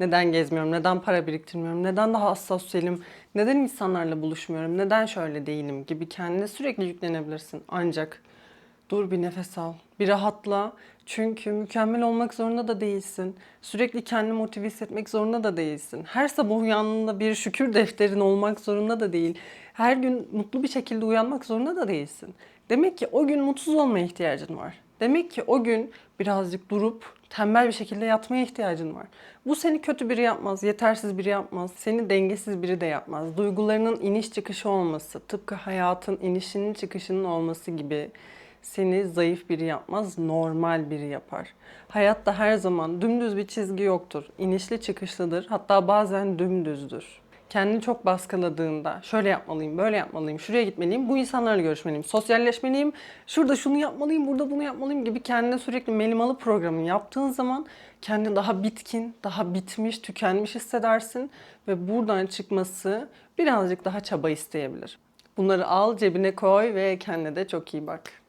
Neden gezmiyorum? Neden para biriktirmiyorum? Neden daha az sosyalim? Neden insanlarla buluşmuyorum? Neden şöyle değilim gibi kendine sürekli yüklenebilirsin. Ancak dur bir nefes al. Bir rahatla. Çünkü mükemmel olmak zorunda da değilsin. Sürekli kendini motive hissetmek zorunda da değilsin. Her sabah uyandığında bir şükür defterin olmak zorunda da değil. Her gün mutlu bir şekilde uyanmak zorunda da değilsin. Demek ki o gün mutsuz olmaya ihtiyacın var. Demek ki o gün birazcık durup tembel bir şekilde yatmaya ihtiyacın var. Bu seni kötü biri yapmaz, yetersiz biri yapmaz, seni dengesiz biri de yapmaz. Duygularının iniş çıkışı olması, tıpkı hayatın inişinin çıkışının olması gibi seni zayıf biri yapmaz, normal biri yapar. Hayatta her zaman dümdüz bir çizgi yoktur. İnişli çıkışlıdır, hatta bazen dümdüzdür. Kendini çok baskıladığında şöyle yapmalıyım, böyle yapmalıyım, şuraya gitmeliyim, bu insanlarla görüşmeliyim, sosyalleşmeliyim, şurada şunu yapmalıyım, burada bunu yapmalıyım gibi kendine sürekli melimalı programı yaptığın zaman kendini daha bitkin, daha bitmiş, tükenmiş hissedersin ve buradan çıkması birazcık daha çaba isteyebilir. Bunları al, cebine koy ve kendine de çok iyi bak.